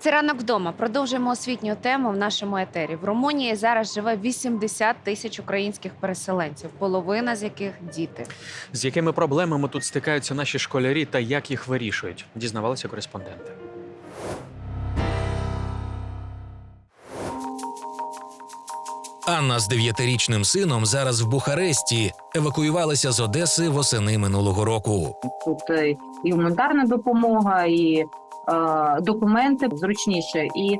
Це ранок вдома. Продовжуємо освітню тему в нашому етері. В Румунії зараз живе 80 тисяч українських переселенців, половина з яких діти. З якими проблемами тут стикаються наші школярі та як їх вирішують, дізнавалися кореспонденти. Анна з дев'ятирічним сином зараз в Бухаресті евакуювалися з Одеси восени минулого року. Тут е, і гуманітарна допомога, і документи зручніше, і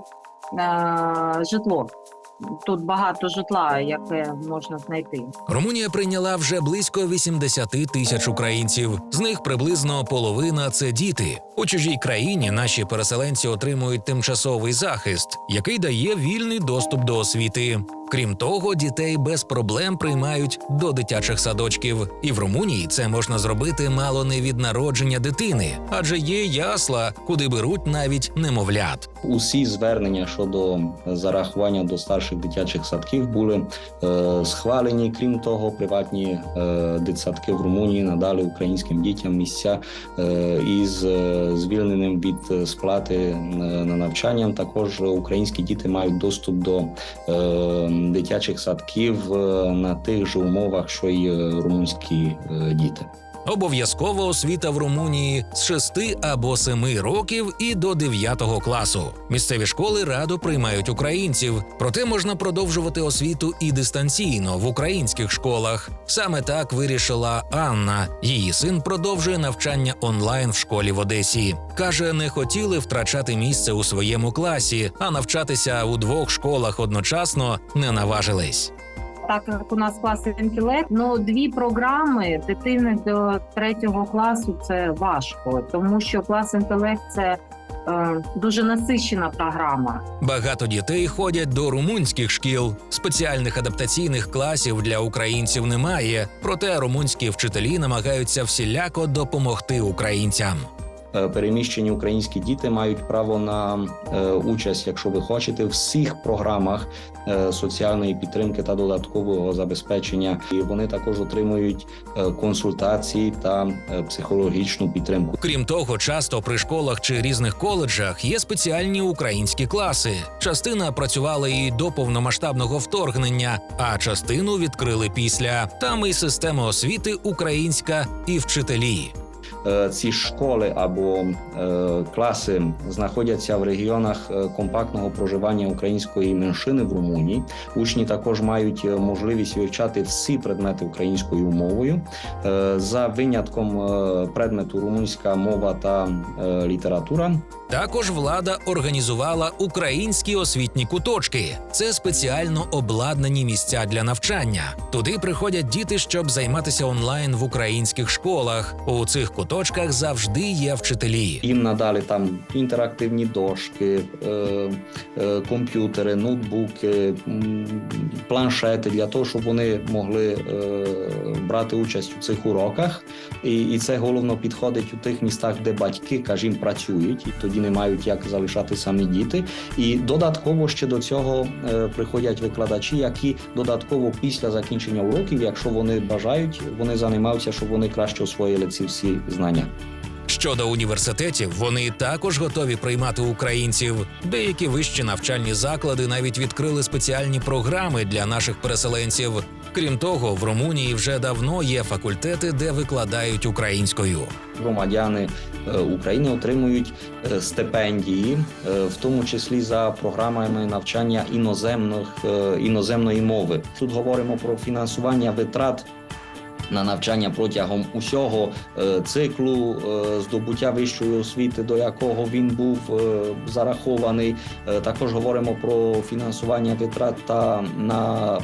е, житло. Тут багато житла, яке можна знайти. Румунія прийняла вже близько 80 тисяч українців. З них приблизно половина це діти. У чужій країні наші переселенці отримують тимчасовий захист, який дає вільний доступ до освіти. Крім того, дітей без проблем приймають до дитячих садочків. І в Румунії це можна зробити мало не від народження дитини, адже є ясла, куди беруть навіть немовлят. Усі звернення щодо зарахування до старших дитячих садків були е, схвалені. Крім того, приватні е, дитсадки в Румунії надали українським дітям місця е, із е, звільненим від е, сплати е, на навчання. Також українські діти мають доступ до е, дитячих садків е, на тих же умовах, що й е, румунські е, діти. Обов'язкова освіта в Румунії з 6 або 7 років і до 9 класу. Місцеві школи радо приймають українців, проте можна продовжувати освіту і дистанційно в українських школах. Саме так вирішила Анна. Її син продовжує навчання онлайн в школі в Одесі. каже, не хотіли втрачати місце у своєму класі, а навчатися у двох школах одночасно не наважились. Так як у нас клас інтелект, ну дві програми дитини до третього класу це важко, тому що клас інтелект це е, дуже насичена програма. Багато дітей ходять до румунських шкіл. Спеціальних адаптаційних класів для українців немає. Проте румунські вчителі намагаються всіляко допомогти українцям. Е, переміщені українські діти мають право на е, участь, якщо ви хочете, в всіх програмах е, соціальної підтримки та додаткового забезпечення. І вони також отримують консультації та психологічну підтримку. Крім того, часто при школах чи різних коледжах є спеціальні українські класи. Частина працювала і до повномасштабного вторгнення, а частину відкрили після. Там і система освіти українська, і вчителі. Е, Ці школи або е, класи знаходяться в регіонах е, компактного проживання української меншини в Румунії. Учні також мають можливість вивчати всі предмети українською мовою за винятком предмету румунська мова та література. Також влада організувала українські освітні куточки. Це спеціально обладнані місця для навчання. Туди приходять діти, щоб займатися онлайн в українських школах. У цих куточках завжди є вчителі. Їм надали там інтерактивні дошки, е, е, комп'ютери, ноутбуки, планшети для того, щоб вони могли е, брати участь у цих уроках. І, це головно підходить у тих містах, де батьки, кажімо, працюють, і тоді не мають як залишати самі діти. І додатково ще до цього приходять викладачі, які додатково після закінчення уроків, якщо вони бажають, вони займаються, щоб вони краще освоїли ці всі знання. Щодо університетів, вони також готові приймати українців. Деякі вищі навчальні заклади навіть відкрили спеціальні програми для наших переселенців. Крім того, в Румунії вже давно є факультети, де викладають українською. громадяни е, України отримують е, стипендії, е, в тому числі за програмами навчання іноземних іноземної мови. Тут говоримо про фінансування витрат. На навчання протягом усього е, циклу е, здобуття вищої освіти, до якого він був е, зарахований. Також говоримо про фінансування витрат та на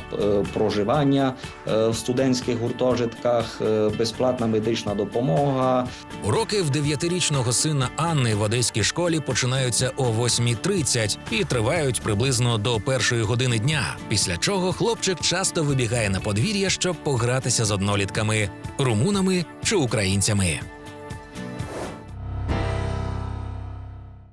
проживання в студентських гуртожитках, безплатна медична допомога, Уроки в дев'ятирічного сина Анни в одеській школі починаються о 8.30 і тривають приблизно до першої години дня. Після чого хлопчик часто вибігає на подвір'я, щоб погратися з однолітками румунами чи українцями.